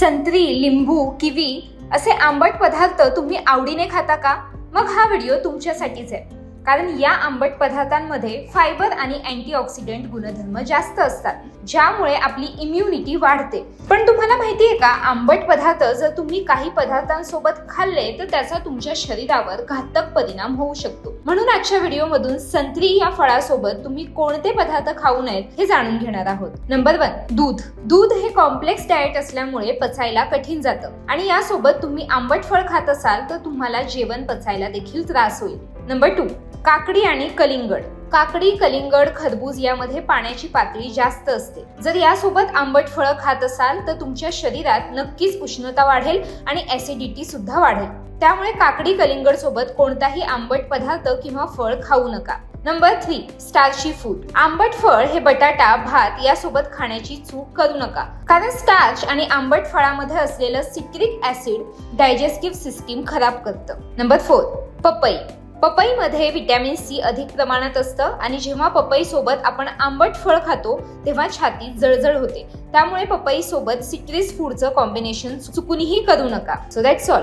संत्री लिंबू किवी असे आंबट पदार्थ तुम्ही आवडीने खाता का? मग हा व्हिडिओ तुमच्यासाठीच आहे. कारण या आंबट पदार्थांमध्ये फायबर आणि अँटीऑक्सिडंट गुणधर्म जास्त असतात ज्यामुळे आपली इम्युनिटी वाढते. पण तुम्हाला माहिती आहे का आंबट पदार्थ जर तुम्ही काही पदार्थांसोबत खाल्ले तर त्याचा तुमच्या शरीरावर घातक परिणाम होऊ शकतो. म्हणून आजच्या व्हिडिओमधून संत्री या फळासोबत तुम्ही कोणते पदार्थ खाऊ नयेत हे जाणून घेणार आहोत. नंबर वन दूध. दूध हे कॉम्प्लेक्स डाएट असल्यामुळे पचायला कठीण जातं. आणि यासोबत तुम्ही आंबट फळ खात असाल तर तुम्हाला जेवण पचायला देखील त्रास होईल. नंबर टू काकडी आणि कलिंगड. काकडी कलिंगड खरबूज यामध्ये पाण्याची पातळी जास्त असते. जर यासोबत आंबट फळं खात असाल तर तुमच्या शरीरात नक्कीच उष्णता वाढेल आणि ऍसिडिटी सुद्धा वाढेल. त्यामुळे काकडी कलिंगड सोबत कोणताही आंबट पदार्थ किंवा फळ खाऊ नका. नंबर थ्री स्टार्ची फूड आंबट फळ हे बटाटा भात यासोबत खाण्याची चूक करू नका. कारण स्टार्च आणि आंबट फळामध्ये असलेलं सिट्रिक ऍसिड डायजेस्टिव्ह सिस्टीम खराब करतं. नंबर फोर पपई. पपईमध्ये व्हिटॅमिन सी अधिक प्रमाणात असतं आणि जेव्हा पपईसोबत आपण आंबट फळ खातो तेव्हा छाती जळजळ होते. त्यामुळे पपईसोबत सिट्रिस फूडचं कॉम्बिनेशन चुकूनही करू नका. So that's all